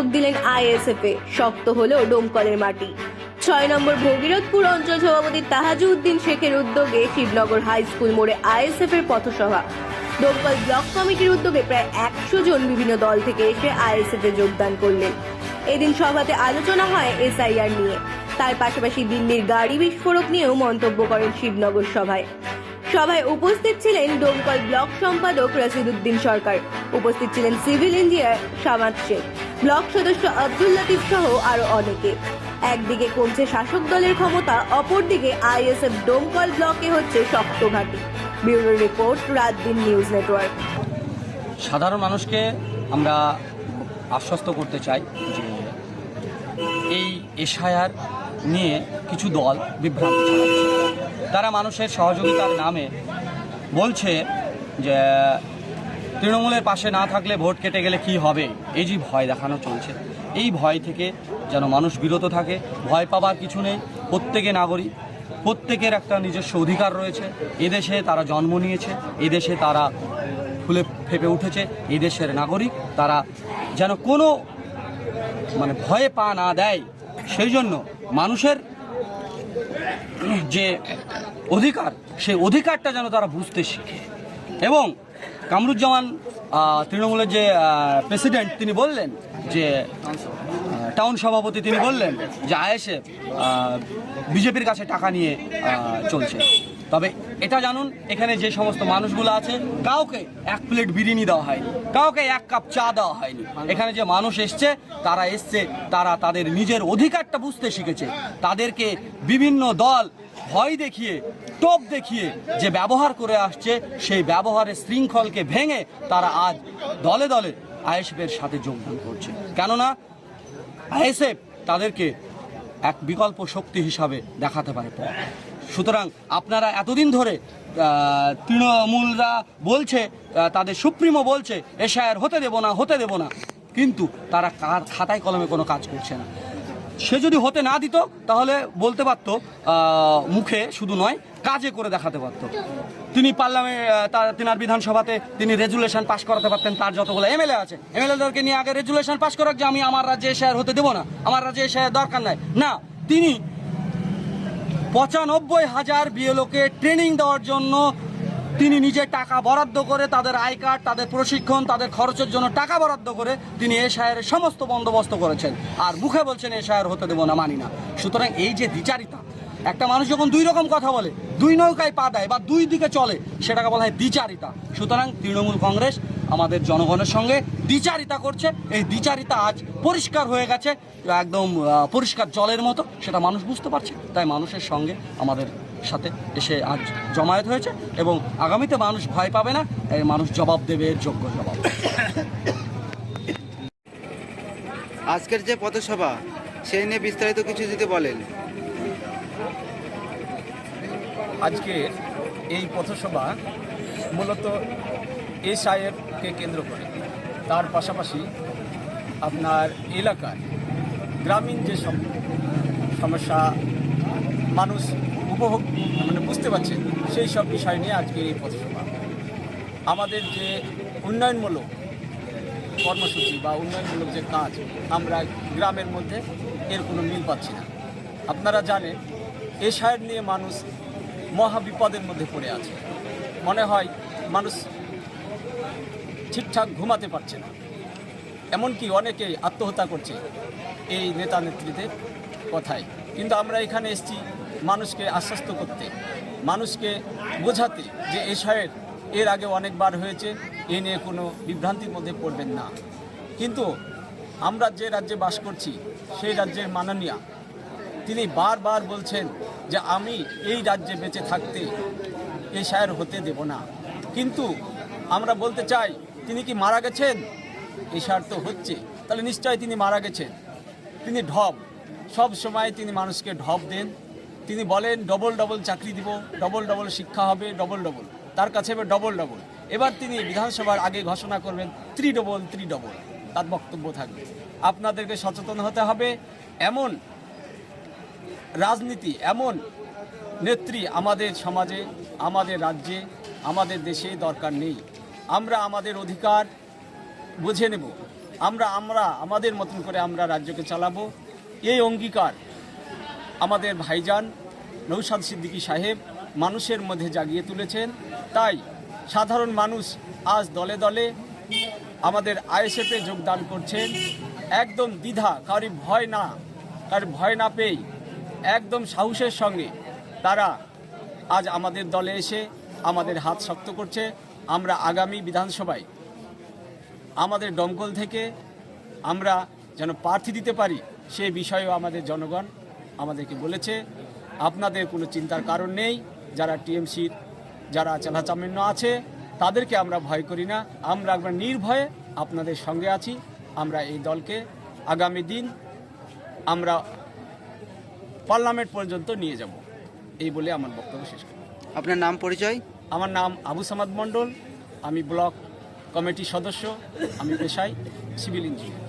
যোগ দিলেন আইএসএফ এ। শক্ত হলো ডোমকলের মাটি। ছয় নম্বর ভগীরথপুর অঞ্চল সভাপতি তাহাজুদ্দিন শেখের উদ্যোগে শিবনগর হাই স্কুল মোড়ে আইএসএফ এর পথসভা। ডোমকল ব্লক কমিটির উদ্যোগে প্রায় একশো জন বিভিন্ন দল থেকে এসে আইএসএফ এ যোগদান করলেন। এদিন সভাতে আলোচনা হয় এসআইআর নিয়ে। তার পাশাপাশি দিল্লির গাড়ি বিস্ফোরক নিয়েও মন্তব্য করেন শিবনগর সভায়। সভায় উপস্থিত ছিলেন ডোমকল ব্লক সম্পাদক রশিদুদ্দিন সরকার। উপস্থিত ছিলেন civil engineer Samad Sheikh. Block সদস্য আব্দুল লতিফ সহ আরও অনেকে। একদিকে কমছে শাসক দলের ক্ষমতা, অপরদিকে আইএসএফ ডোমকল ব্লকে হচ্ছে শক্ত ঘাঁটি। ব্যুরো রিপোর্ট রাত দিন নিউজ নেটওয়ার্ক। সাধারণ মানুষকে আমরা আশ্বস্ত করতে চাই যে এই এশায়ার নিয়ে কিছু দল বিভ্রান্তি তারা মানুষের সহযোগিতার নামে বলছে যে তৃণমূলের পাশে না থাকলে ভোট কেটে গেলে কি হবে? এই যে ভয় দেখানো চলছে। এই ভয় থেকে যেন মানুষ বিরত থাকে, ভয় পাবার কিছু নেই। প্রত্যেকে নাগরিক, প্রত্যেকের একটা নিজস্ব অধিকার রয়েছে। এদেশে তারা জন্ম নিয়েছে, এদেশে তারা ফুলে ফেপে উঠেছে এই দেশের নাগরিক তারা যেন কোনো মানে ভয়ে পা না দেয়। সেই জন্য মানুষের যে অধিকার, সেই অধিকারটা যেন তারা বুঝতে শিখে। এবং কামরুজ্জামান তৃণমূলের যে প্রেসিডেন্ট তিনি বললেন, যে টাউন সভাপতি তিনি বললেন যে আইএসএফ বিজেপির কাছে টাকা নিয়ে চলছে। তবে এটা জানুন, এখানে যে সমস্ত মানুষগুলো আছে, কাউকে এক প্লেট বিরিয়ানি দেওয়া হয়নি, কাউকে এক কাপ চা দেওয়া হয়নি। এখানে যে মানুষ এসছে, তারা এসছে, তারা তাদের নিজের অধিকারটা বুঝতে শিখেছে। তাদেরকে বিভিন্ন দল ভয় দেখিয়ে টোপ দেখিয়ে যে ব্যবহার করে আসছে, সেই ব্যবহারের শৃঙ্খলকে ভেঙে তারা আজ দলে দলে আইএসএফের সাথে যোগদান করছে। কেননা, আইএসএফ তাদেরকে এক বিকল্প শক্তি হিসাবে দেখাতে পারে পথ। সুতরাং আপনারা এতদিন ধরে তৃণমূলরা বলছে তাদের সুপ্রিমো বলছে এশায়ার হতে দেব না, হতে দেব না। কিন্তু তারা কার খাতায় কলমে কোনো কাজ করছে না। সে যদি হতে না দিত, তাহলে বলতে পারতো মুখে শুধু নয় কাজে করে দেখাতে পারতো। তিনি পার্লামে তার, তিনার বিধানসভাতে তিনি রেজুলেশন পাশ করাতে পারতেন, তার যতগুলো এমএলএ আছে। এমএলএদেরকে নিয়ে আগে রেজুলেশন পাশ করাক যে আমি আমার রাজ্যে শেয়ার হতে দেবো না, আমার রাজ্যে শেয়ার দরকার নাই। না, তিনি পঁচানব্বই হাজার বিএলওকে ট্রেনিং দেওয়ার জন্য তিনি নিজে টাকা বরাদ্দ করে, তাদের আই কার্ড, তাদের প্রশিক্ষণ, তাদের খরচের জন্য টাকা বরাদ্দ করে তিনি এ শায়ের সমস্ত বন্দোবস্ত করেছেন। আর মুখে বলছেন এ শায়ের হতে দেবো না, মানি না। সুতরাং এই যে দ্বিচারিতা একটা মানুষ যখন দুই রকম কথা বলে, দুই নৌকায় পা দেয় বা দুই দিকে চলে, সেটাকে বলা হয় দ্বিচারিতা। সুতরাং তৃণমূল কংগ্রেস আমাদের জনগণের সঙ্গে দ্বিচারিতা করছে। এই দ্বিচারিতা আজ পরিষ্কার হয়ে গেছে, একদম পরিষ্কার জলের মতো, সেটা মানুষ বুঝতে পারছে। তাই মানুষের সঙ্গে আমাদের সাথে এসে আজ জমায়েত হয়েছে এবং আগামীতে মানুষ ভয় পাবে না মানুষ জবাব দেবে, যোগ্য জবাব। আজকের যে পথসভা, সেই নিয়ে বিস্তারিত কিছু যদি বলেন। আজকের এই পথসভা মূলত এসআইএফকে কেন্দ্র করে। তার পাশাপাশি আপনার এলাকার গ্রামীণ যে সমস্যা, মানুষ উপভোগ মানে বুঝতে পারছে সেই সব বিষয় নিয়ে আজকের এই পথসভা। আমাদের যে উন্নয়নমূলক কর্মসূচি বা উন্নয়নমূলক যে কাজ, আমরা গ্রামের মধ্যে এর কোনো মিল পাচ্ছি না। আপনারা জানেন এ সাহেব নিয়ে মানুষ মহা বিপদের মধ্যে পড়ে আছে। মনে হয় মানুষ ঠিকঠাক ঘুমাতে পারছে না। এমনকি অনেকেই আত্মহত্যা করছে এই নেতা নেত্রীদের কথায় কিন্তু আমরা এখানে এসেছি মানুষকে আশ্বস্ত করতে, মানুষকে বোঝাতে যে এ সাহেব এর আগে অনেকবার হয়েছে, এ নিয়ে কোনো বিভ্রান্তির মধ্যে পড়বেন না। কিন্তু আমরা যে রাজ্যে বাস করছি, সেই রাজ্যের মাননীয়া, তিনি বারবার বলছেন যে আমি এই রাজ্যে বেঁচে থাকতে এই শায়ের হতে দেব না। কিন্তু আমরা বলতে চাই, তিনি কি মারা গেছেন? এই সার তো হচ্ছে। তাহলে নিশ্চয়ই তিনি মারা গেছেন। তিনি ঢব। সব সময় তিনি মানুষকে ঢব দেন। তিনি বলেন, ডবল ডবল চাকরি দিব, ডবল ডবল শিক্ষা হবে, ডবল ডবল। তার কাছে হবে ডবল ডবল। এবার তিনি বিধানসভার আগে ঘোষণা করবেন ত্রি ডবল ত্রি ডবল তার বক্তব্য থাকবে। আপনাদেরকে সচেতন হতে হবে। এমন রাজনীতি এমন নেত্রী আমাদের সমাজে, আমাদের রাজ্যে, আমাদের দেশে দরকার নেই। আমরা আমাদের অধিকার বুঝে নেব। আমরা আমরা, আমাদের মতন করে আমরা রাজ্যকে চালাবো। এই অঙ্গীকার আমাদের ভাইজান নৌসাদ সিদ্দিকী সাহেব মানুষের মধ্যে জাগিয়ে তুলেছেন। তাই সাধারণ মানুষ আজ দলে দলে আমাদের আইএসএফে যোগদান করছেন। একদম দ্বিধা কারি ভয় না কার ভয় না পেয়ে একদম সাহসের সঙ্গে তারা আজ আমাদের দলে এসে আমাদের হাত শক্ত করছে। আমরা আগামী বিধানসভায় আমাদের দমকল থেকে আমরা যেন প্রার্থী দিতে পারি, সে বিষয়েও আমাদের জনগণ আমাদেরকে বলেছে। আপনাদের কোনো চিন্তার কারণ নেই, যারা টিএমসির যারা চালাচামেন্য আছে, তাদেরকে আমরা ভয় করি না। আমরা একবার নির্ভয়ে আপনাদের সঙ্গে আছি। আমরা এই দলকে আগামী দিন আমরা পার্লামেন্ট পর্যন্ত নিয়ে যাব। এই বলে আমার বক্তব্য শেষ করি আপনার নাম পরিচয়? আমার নাম আবু সামাদ মণ্ডল। আমি ব্লক কমিটির সদস্য। আমি পেশায় সিভিল ইঞ্জিনিয়ার।